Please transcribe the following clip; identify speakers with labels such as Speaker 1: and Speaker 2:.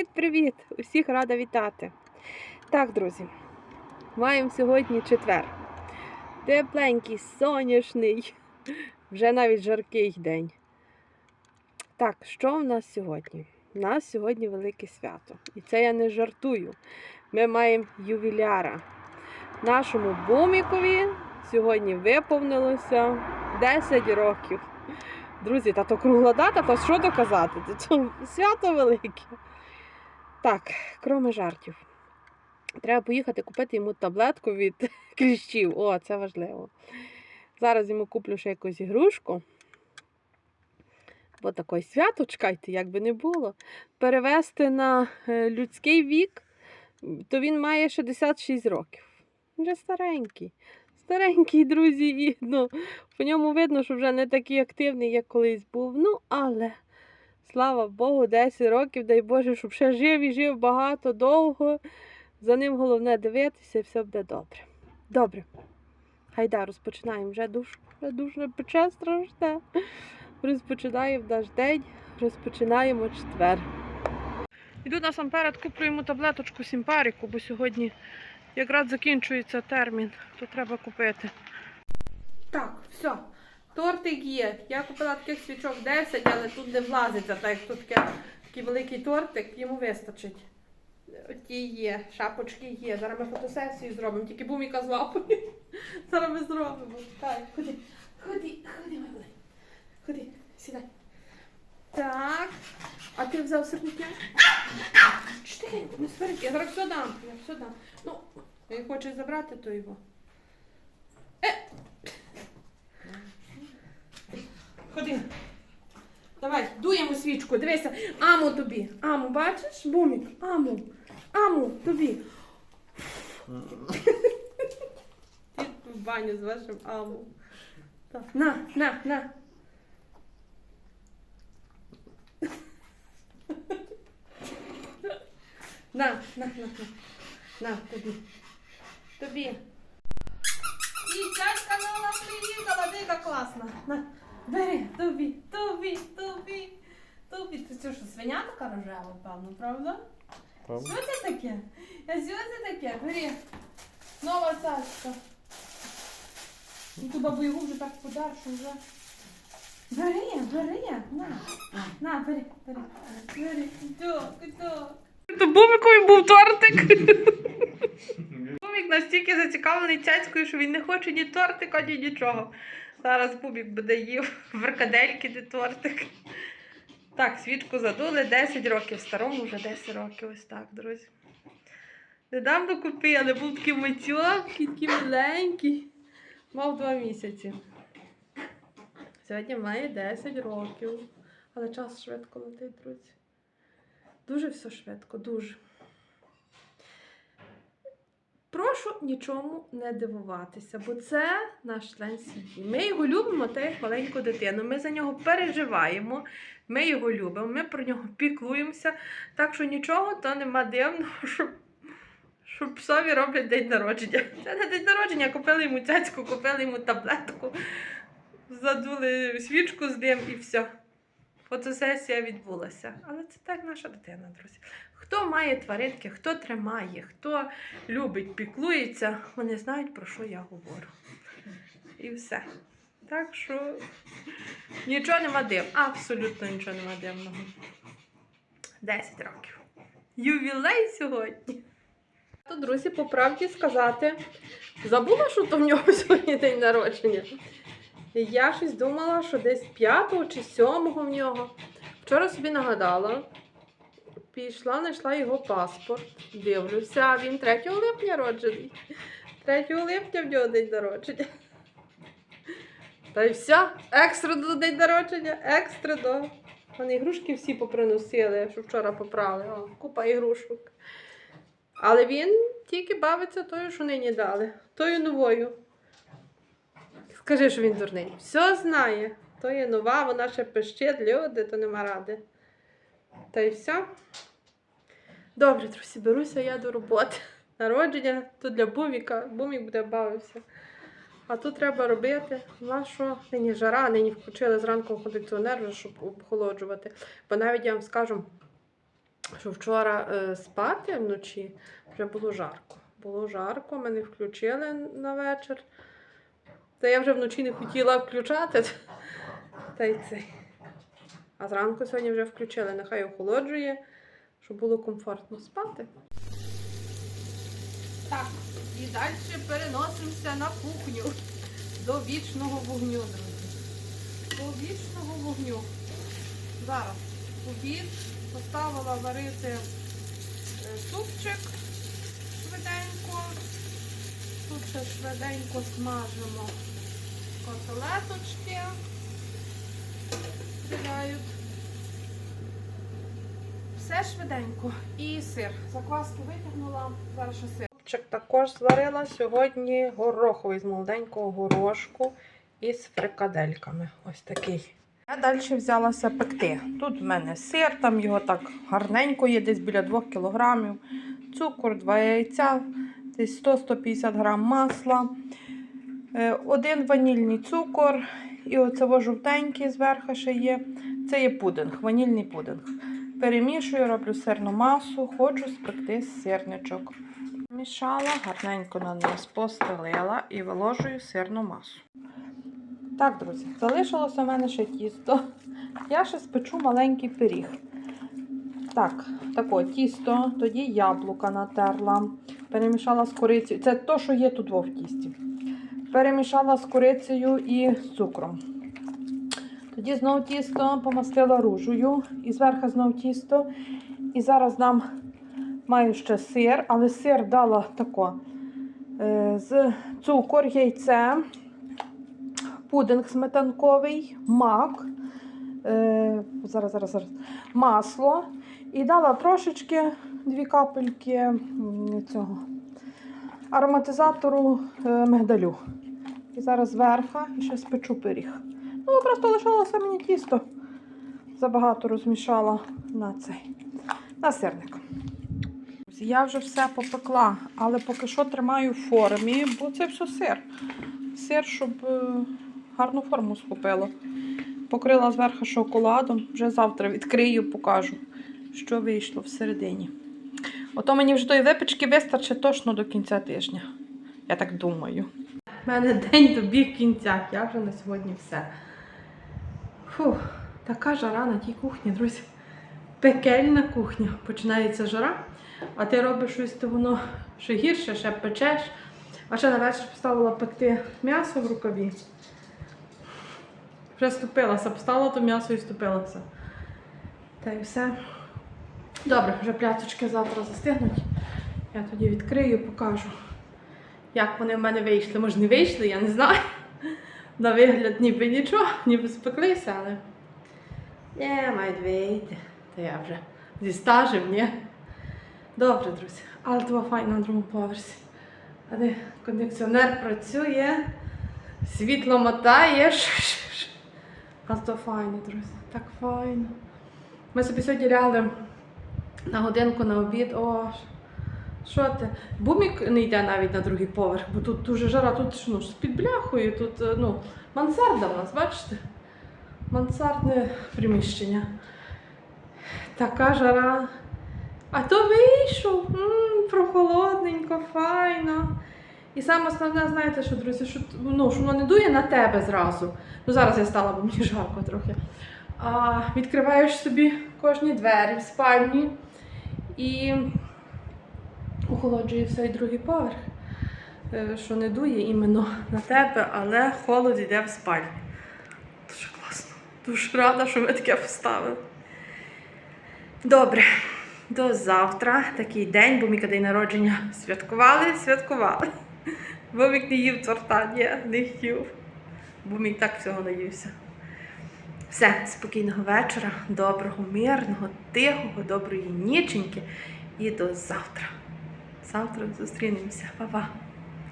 Speaker 1: Привіт-привіт! Усіх рада вітати. Так, друзі, маємо сьогодні четвер. Тепленький, сонячний, вже навіть жаркий день. Так, що в нас сьогодні? У нас сьогодні велике свято. І це я не жартую. Ми маємо ювіляра. Нашому бомікові сьогодні виповнилося 10 років. Друзі, та то кругла дата, то що то казати? Це свято велике. Так, кроме жартів. Треба поїхати купити йому таблетку від кліщів. О, це важливо. Зараз йому куплю ще якусь ігрушку. Бо таке свято, чекайте, як би не було. Перевести на е, людський вік, то він має 66 років. Він вже старенький. Старенький, друзі, і ну, по ньому видно, що вже не такий активний, як колись був. Ну, але слава Богу, 10 років, дай Боже, щоб ще жив і жив багато, довго. За ним головне дивитися, і все буде добре. Добре. Гайда, розпочинаємо вже душ, вже дуже пече страшне. Розпочинаємо наш день, розпочинаємо четвер. Іду насамперед, куплю йому таблеточку сімпаріку, бо сьогодні якраз закінчується термін, то треба купити. Так, все. Тортик є. Я купила таких свічок 10, але тут не влазиться, так як тут таке, такий великий тортик, йому вистачить. Ті є, шапочки є. Зараз ми фотосесію зробимо, тільки буміка з лапою. Зараз ми зробимо. Так, ходи, ходи, ходи, мой. Ходи, сідай. Так. А ти взяв сирники? Тихенько, не сварить, я зараз все дам. Я все дам. Ну, як хочеш забрати, то його. Е! Ходи. Давай, дуємо свічку, дивися. Аму тобі. Аму, бачиш? Бумік. Аму. Аму тобі. Ти в баню з вашим аму. Так. На, на, на. На, на, на, на. На, тобі. Тобі. І чашка нова приїхала, дика класна. На, бери, тобі, тобі, тобі, тобі. Ти це що, свиня така рожева, певно, правда? Що це таке? А що це таке? Бери. Нова чашка. І ту бабу його вже так подаршу вже. Бери, бери, на. На, бери, бери. Бери. Так, так. То Бумикові був тортик. Бумік настільки зацікавлений цяцькою, що він не хоче ні тортика, ні нічого. Зараз Бубік буде їв фрикадельки, де тортик. Так, свічку задули 10 років, старому вже 10 років, ось так, друзі. Недавно купили, був такий матьокий, такий миленький. Мав 2 місяці. Сьогодні має 10 років. Але час швидко летить, друзі. Дуже все швидко, дуже. Прошу нічому не дивуватися, бо це наш член сім'ї. Ми його любимо та як маленьку дитину. Ми за нього переживаємо, ми його любимо, ми про нього піклуємося. Так що нічого то нема дивного, щоб, щоб псові роблять день народження. Це не день народження, купили йому цяцьку, купили йому таблетку, задули свічку з ним і все. Фотосесія відбулася. Але це так наша дитина, друзі. Хто має тваринки, хто тримає, хто любить, піклується, вони знають, про що я говорю. І все. Так що нічого нема див. Абсолютно нічого нема дивного. 10 років. Ювілей сьогодні. То, друзі, по правді сказати, забула, що то в нього сьогодні день народження. Я щось думала, що десь 5 чи 7 в нього. Вчора собі нагадала, пішла, знайшла його паспорт. Дивлюся, він 3 липня роджений. 3 липня в нього день народження. Та й все, екстра до день народження, екстра до. Вони ігрушки всі поприносили, що вчора попрали. О, купа ігрушок. Але він тільки бавиться тою, що нині дали, тою новою. Скажи, що він дурний. Все знає. То є нова, вона ще пищить, люди, то нема ради. Та й все. Добре, друзі, беруся я до роботи. Народження то для буміка, бумік буде бавився. А тут треба робити. На що? Нині жара, нині включили зранку кондиціонер, щоб охолоджувати. Бо навіть я вам скажу, що вчора е, спати вночі вже було жарко. Було жарко, ми не включили на вечір. Та я вже вночі не хотіла включати. Та й цей. А зранку сьогодні вже включили, нехай охолоджує, щоб було комфортно спати. Так, і далі переносимося на кухню до вічного вогню, друзі. До вічного вогню. Зараз обід поставила варити е, супчик швиденько. Тут ще швиденько смажимо котлеточки. Стріляють. Все швиденько. І сир. Закваски витягнула. Зараз ще сир. Супчик також зварила сьогодні гороховий з молоденького горошку із фрикадельками. Ось такий. Я далі взялася пекти. Тут в мене сир, там його так гарненько є, десь біля 2 кг. Цукор, 2 яйця, десь 100-150 грам масла, один ванільний цукор і оце жовтенький зверху ще є. Це є пудинг, ванільний пудинг. Перемішую, роблю сирну масу, хочу спекти сирничок. Мішала, гарненько на низ постелила і виложую сирну масу. Так, друзі, залишилося в мене ще тісто. Я ще спечу маленький пиріг. Так, тако тісто, тоді яблука натерла, перемішала з корицею. Це то, що є тут в тісті. Перемішала з корицею і цукром. Тоді знову тісто помастила ружею і зверху знову тісто. І зараз нам маю ще сир, але сир дала тако е, з цукор, яйце, пудинг сметанковий, мак, е, зараз, зараз, зараз, масло. І дала трошечки дві капельки цього ароматизатору е, мигдалю. І зараз зверху і ще спечу пиріг. Ну, просто лишалося мені тісто. Забагато розмішала на цей на сирник. Я вже все попекла, але поки що тримаю в формі, бо це все сир. Сир, щоб е, гарну форму схопило. Покрила зверху шоколадом, вже завтра відкрию, покажу, що вийшло всередині. Ото мені вже тої випічки вистачить точно до кінця тижня. Я так думаю. У мене день добіг кінця. Я вже на сьогодні все. Фух, така жара на тій кухні, друзі. Пекельна кухня. Починається жара, а ти робиш щось, то воно ще гірше, ще печеш. А ще на вечір поставила пекти м'ясо в рукаві. Вже ступилася, поставила то м'ясо і ступилася. Та й все. Добре, вже пляцочки завтра застигнуть. Я тоді відкрию, покажу, як вони в мене вийшли. Може, не вийшли, я не знаю. На вигляд ніби нічого, ніби спеклися, але не, мають вийти. Та я вже зі стажем, ні? Добре, друзі. Але това файно на другому поверсі. А де кондиціонер працює, світло мотає. А то файно, друзі. Так файно. Ми собі сьогодні ляли на годинку на обід. О, що ти? Бумік не йде навіть на другий поверх, бо тут дуже жара, тут ну, з під бляхою, тут е, ну, мансарда в нас, бачите? Мансардне приміщення. Така жара. А то вийшов, м прохолодненько, файно. І саме основне, знаєте, що, друзі, що, ну, що воно не дує на тебе зразу. Ну, зараз я стала, бо мені жарко трохи. А відкриваєш собі кожні двері в спальні і охолоджує все і другий поверх. Е, Що не дує іменно на тебе, але холод йде в спальні. Дуже класно. Дуже рада, що ми таке поставили. Добре, до завтра. Такий день, бо мій день народження святкували, святкували. Бомік не їв торта, ні, не хотів. Бо мій так всього наївся. Все, спокійного вечора, доброго, мирного, тихого, доброї ніченьки і до завтра. Завтра зустрінемося. Па-па.